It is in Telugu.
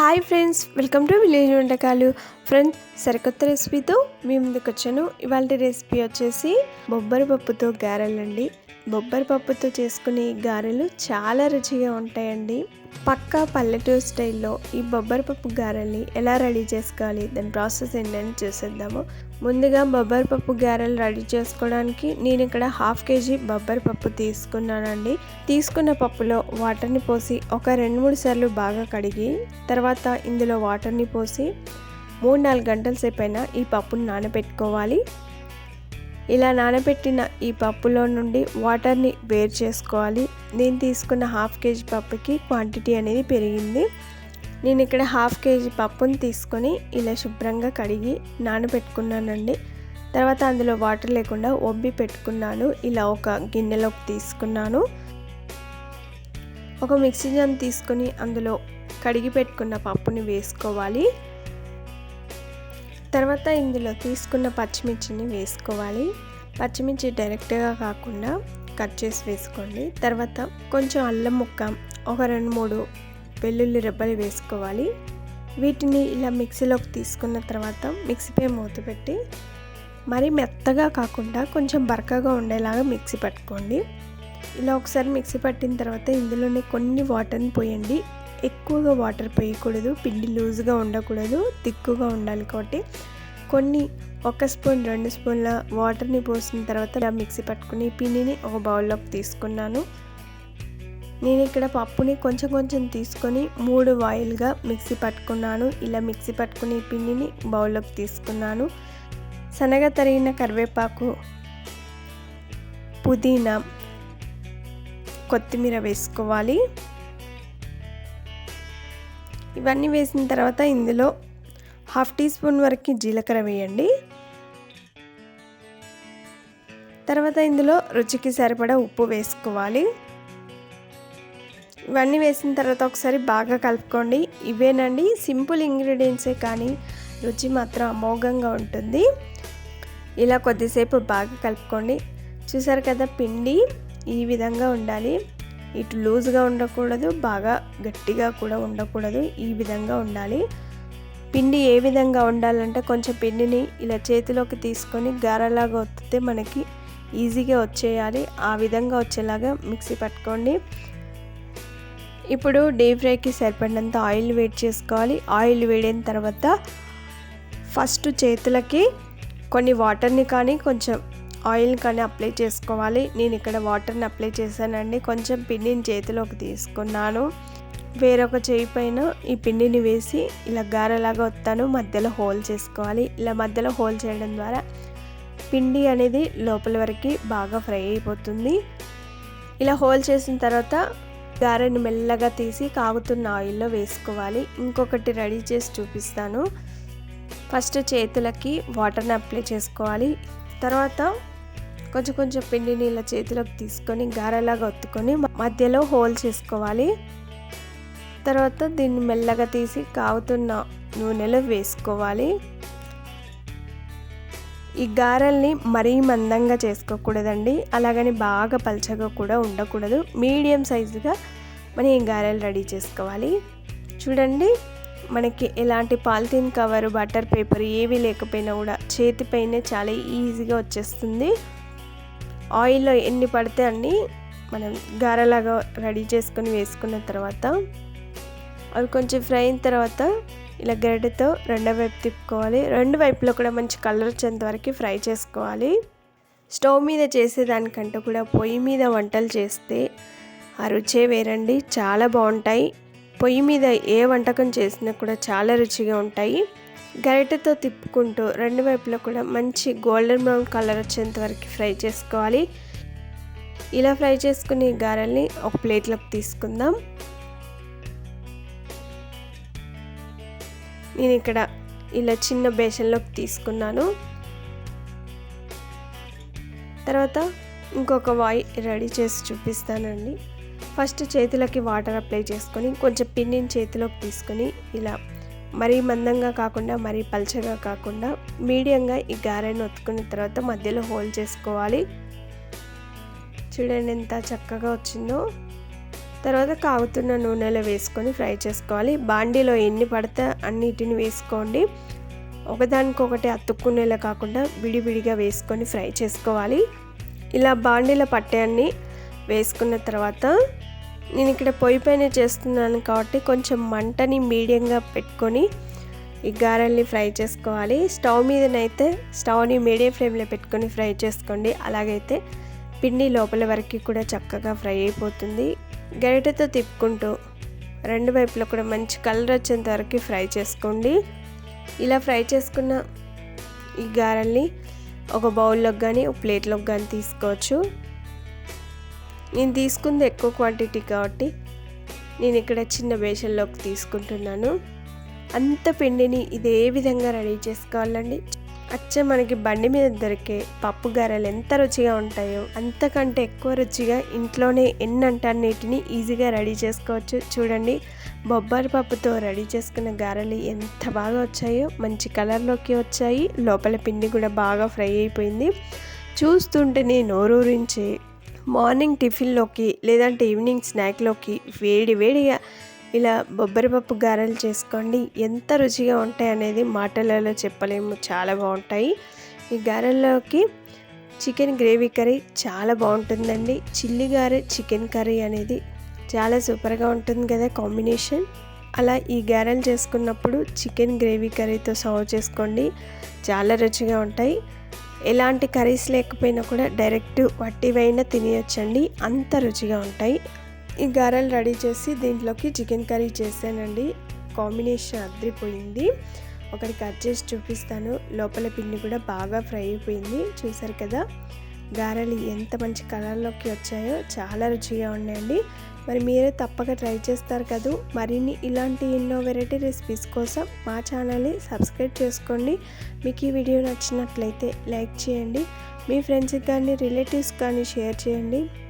Hi friends welcome to village వంటకాలు. ఫ్రెండ్స్ సరికొత్త రెసిపీతో మీ ముందుకు వచ్చాను ఇవాళ రెసిపీ వచ్చేసి బొబ్బరి పప్పుతో గారెలండి. బొబ్బరి పప్పుతో చేసుకునే గారెలు చాలా రుచిగా ఉంటాయండి. పక్కా పల్లెటూరు స్టైల్లో ఈ బొబ్బరి పప్పు గారెల్ని ఎలా రెడీ చేసుకోవాలి? దాని ప్రాసెస్ ఏంటని చూసేద్దాము. ముందుగా బొబ్బరి పప్పు గారెలు రెడీ చేసుకోవడానికి నేను ఇక్కడ హాఫ్ కేజీ బొబ్బరి పప్పు తీసుకున్నానండి. తీసుకున్న పప్పులో వాటర్ని పోసి ఒక రెండు మూడు సార్లు బాగా కడిగి తర్వాత ఇందులో వాటర్ని పోసి మూడు నాలుగు గంటల సేపు అయినా ఈ పప్పును నానబెట్టుకోవాలి. ఇలా నానబెట్టిన ఈ పప్పులో నుండి వాటర్ని వేరు చేసుకోవాలి. నేను తీసుకున్న హాఫ్ కేజీ పప్పుకి క్వాంటిటీ అనేది పెరిగింది. నేను ఇక్కడ హాఫ్ కేజీ పప్పుని తీసుకొని ఇలా శుభ్రంగా కడిగి నానబెట్టుకున్నానండి. తర్వాత అందులో వాటర్ లేకుండా ఒబ్బి పెట్టుకున్నాను. ఇలా ఒక గిన్నెలోకి తీసుకున్నాను. ఒక మిక్సీ జామ్ తీసుకొని అందులో కడిగి పెట్టుకున్న పప్పుని వేసుకోవాలి. తర్వాత ఇందులో తీసుకున్న పచ్చిమిర్చిని వేసుకోవాలి. పచ్చిమిర్చి డైరెక్ట్గా కాకుండా కట్ చేసి వేసుకోండి. తర్వాత కొంచెం అల్లం ముక్క ఒక రెండు మూడు వెల్లుల్లి రెబ్బలు వేసుకోవాలి. వీటిని ఇలా మిక్సీలోకి తీసుకున్న తర్వాత మిక్సీపై మూత పెట్టి మరీ మెత్తగా కాకుండా కొంచెం బరకగా ఉండేలాగా మిక్సీ పట్టుకోండి. ఇలా ఒకసారి మిక్సీ పట్టిన తర్వాత ఇందులోనే కొన్ని వాటర్ని పోయండి. ఎక్కువగా వాటర్ పోయకూడదు పిండి లూజ్గా ఉండకూడదు తిక్కుగా ఉండాలి కాబట్టి కొన్ని ఒక స్పూన్ రెండు స్పూన్ల వాటర్ని పోసిన తర్వాత మిక్సీ పట్టుకుని పిండిని ఒక బౌల్లోకి తీసుకున్నాను. నేను ఇక్కడ పప్పుని కొంచెం కొంచెం తీసుకొని మూడు వాయిల్గా మిక్సీ పట్టుకున్నాను. ఇలా మిక్సీ పట్టుకుని పిండిని బౌల్లోకి తీసుకున్నాను. శనగ తరిగిన కరివేపాకు పుదీనా కొత్తిమీర వేసుకోవాలి. ఇవన్నీ వేసిన తర్వాత ఇందులో హాఫ్ టీ స్పూన్ వరకు జీలకర్ర వేయండి. తర్వాత ఇందులో రుచికి సరిపడా ఉప్పు వేసుకోవాలి. ఇవన్నీ వేసిన తర్వాత ఒకసారి బాగా కలుపుకోండి. ఇవేనండి సింపుల్ ఇంగ్రీడియంట్సే కానీ రుచి మాత్రం అమోఘంగా ఉంటుంది. ఇలా కొద్దిసేపు బాగా కలుపుకోండి. చూసారు కదా పిండి ఈ విధంగా ఉండాలి. ఇటు లూజ్గా ఉండకూడదు బాగా గట్టిగా కూడా ఉండకూడదు ఈ విధంగా ఉండాలి. పిండి ఏ విధంగా ఉండాలంటే కొంచెం పిండిని ఇలా చేతిలోకి తీసుకొని గారలాగా వత్తితే మనకి ఈజీగా వచ్చేయాలి. ఆ విధంగా వచ్చేలాగా మిక్సీ పట్టుకోండి. ఇప్పుడు డీప్ ఫ్రైకి సరిపడినంత ఆయిల్ వేడి చేసుకోవాలి. ఆయిల్ వేడిన తర్వాత ఫస్ట్ చేతులకి కొన్ని వాటర్ని కానీ కొంచెం ఆయిల్ కానీ అప్లై చేసుకోవాలి. నేను ఇక్కడ వాటర్ని అప్లై చేశానండి. కొంచెం పిండిని చేతిలోకి తీసుకున్నాను. వేరొక చేయి పైన ఈ పిండిని వేసి ఇలా గారెలాగా వస్తాను మధ్యలో హోల్ చేసుకోవాలి. ఇలా మధ్యలో హోల్ చేయడం ద్వారా పిండి అనేది లోపల వరకు బాగా ఫ్రై అయిపోతుంది. ఇలా హోల్ చేసిన తర్వాత గారెని మెల్లగా తీసి కాగుతున్న ఆయిల్లో వేసుకోవాలి. ఇంకొకటి రెడీ చేసి చూపిస్తాను. ఫస్ట్ చేతులకి వాటర్ని అప్లై చేసుకోవాలి. తర్వాత కొంచెం కొంచెం పిండిని ఇలా చేతిలోకి తీసుకొని గారెలాగా ఒత్తుకొని మధ్యలో హోల్ చేసుకోవాలి. తర్వాత దీన్ని మెల్లగా తీసి కాగుతున్న నూనెలో వేసుకోవాలి. ఈ గారెల్ని మరీ మందంగా చేసుకోకూడదండి. అలాగని బాగా పల్చగా కూడా ఉండకూడదు. మీడియం సైజుగా మనం ఈ గారెలు రెడీ చేసుకోవాలి. చూడండి మనకి ఎలాంటి పాలిథిన్ కవర్ బటర్ పేపర్ ఏవి లేకపోయినా కూడా చేతిపైనే చాలా ఈజీగా వచ్చేస్తుంది. ఆయిల్లో ఎన్ని పడితే అన్ని మనం గారెలాగా రెడీ చేసుకొని వేసుకున్న తర్వాత అవి కొంచెం ఫ్రై అయిన తర్వాత ఇలా గరిటెతో రెండో వైపు తిప్పుకోవాలి. రెండు వైపులో కూడా మంచి కలర్ వచ్చేంత వరకు ఫ్రై చేసుకోవాలి. స్టవ్ మీద చేసేదానికంటే కూడా పొయ్యి మీద వంటలు చేస్తే ఆ రుచే వేరండి. చాలా బాగుంటాయి. పొయ్యి మీద ఏ వంటకం చేసినా కూడా చాలా రుచిగా ఉంటాయి. గరిటెతో తిప్పుకుంటూ రెండు వైపులో కూడా మంచి గోల్డెన్ బ్రౌన్ కలర్ వచ్చేంత వరకు ఫ్రై చేసుకోవాలి. ఇలా ఫ్రై చేసుకునే గారెల్ని ఒక ప్లేట్లోకి తీసుకుందాం. నేను ఇక్కడ ఇలా చిన్న బేసన్లోకి తీసుకున్నాను. తర్వాత ఇంకొక వాయి రెడీ చేసి చూపిస్తానండి. ఫస్ట్ చేతులకి వాటర్ అప్లై చేసుకొని కొంచెం పిండిని చేతిలోకి తీసుకొని ఇలా మరీ మందంగా కాకుండా మరీ పల్చగా కాకుండా మీడియంగా ఈ గారెను ఒత్తుకున్న తర్వాత మధ్యలో హోల్డ్ చేసుకోవాలి. చూడండి ఎంత చక్కగా వచ్చిందో. తర్వాత కాగుతున్న నూనెలో వేసుకొని ఫ్రై చేసుకోవాలి. బాండీలో ఎన్ని పడితే అన్నిటిని వేసుకోండి. ఒకదానికొకటి అతుక్కునేలా కాకుండా విడివిడిగా వేసుకొని ఫ్రై చేసుకోవాలి. ఇలా బాండీలో పట్టే వేసుకున్న తర్వాత నేను ఇక్కడ పొయ్యి పైన చేస్తున్నాను కాబట్టి కొంచెం మంటని మీడియంగా పెట్టుకొని ఈ గారెల్ని ఫ్రై చేసుకోవాలి. స్టవ్ మీదనైతే స్టవ్ని మీడియం ఫ్లేమ్లో పెట్టుకొని ఫ్రై చేసుకోండి. అలాగైతే పిండి లోపల వరకు కూడా చక్కగా ఫ్రై అయిపోతుంది. గరిటెతో తిప్పుకుంటూ రెండు వైపులో కూడా మంచి కలర్ వచ్చేంత వరకు ఫ్రై చేసుకోండి. ఇలా ఫ్రై చేసుకున్న ఈ గారెల్ని ఒక బౌల్లోకి కానీ ఒక ప్లేట్లోకి కానీ తీసుకోవచ్చు. నేను తీసుకుంది ఎక్కువ క్వాంటిటీ కాబట్టి నేను ఇక్కడ చిన్న బేషన్లోకి తీసుకుంటున్నాను. అంత పిండిని ఇదే విధంగా రెడీ చేసుకోవాలండి? అచ్చ మనకి బండి మీద దొరికే పప్పు గారెలు ఎంత రుచిగా ఉంటాయో అంతకంటే ఎక్కువ రుచిగా ఇంట్లోనే ఎన్నంటన్నిటిని ఈజీగా రెడీ చేసుకోవచ్చు. చూడండి బొబ్బరి పప్పుతో రెడీ చేసుకున్న గారెలు ఎంత బాగా వచ్చాయో మంచి కలర్లోకి వచ్చాయి. లోపల పిండి కూడా బాగా ఫ్రై అయిపోయింది. చూస్తుంటేనే నోరూరించి మార్నింగ్ టిఫిన్లోకి లేదంటే ఈవినింగ్ స్నాక్లోకి వేడి వేడిగా ఇలా బొబ్బరిపప్పు గారెలు చేసుకోండి. ఎంత రుచిగా ఉంటాయి అనేది మాటలలో చెప్పలేము. చాలా బాగుంటాయి. ఈ గారెల్లోకి చికెన్ గ్రేవీ కర్రీ చాలా బాగుంటుందండి. చిల్లి గారె చికెన్ కర్రీ అనేది చాలా సూపర్గా ఉంటుంది కదా కాంబినేషన్. అలా ఈ గారెలు చేసుకున్నప్పుడు చికెన్ గ్రేవీ కర్రీతో సర్వ్ చేసుకోండి. చాలా రుచిగా ఉంటాయి. ఎలాంటి కర్రీస్ లేకపోయినా కూడా డైరెక్ట్ వట్టివైనా తినేయచ్చండి. అంత రుచిగా ఉంటాయి. ఈ గారెలు రెడీ చేసి దీంట్లోకి చికెన్ కర్రీ చేశానండి. కాంబినేషన్ అద్రిపోయింది. ఒకటి కట్ చేసి చూపిస్తాను. లోపల పిండి కూడా బాగా ఫ్రై అయిపోయింది. చూసారు కదా? గారెలు ఎంత మంచి కలర్లోకి వచ్చాయో చాలా రుచిగా ఉన్నాయండి. మరి మీరే తప్పక ట్రై చేస్తారు కదా? మరిన్ని ఇలాంటి ఎన్నో వెరైటీ రెసిపీస్ కోసం మా ఛానల్ని సబ్స్క్రైబ్ చేసుకోండి. మీకు ఈ వీడియో నచ్చినట్లయితే లైక్ చేయండి. మీ ఫ్రెండ్స్కి కానీ రిలేటివ్స్ కానీ షేర్ చేయండి.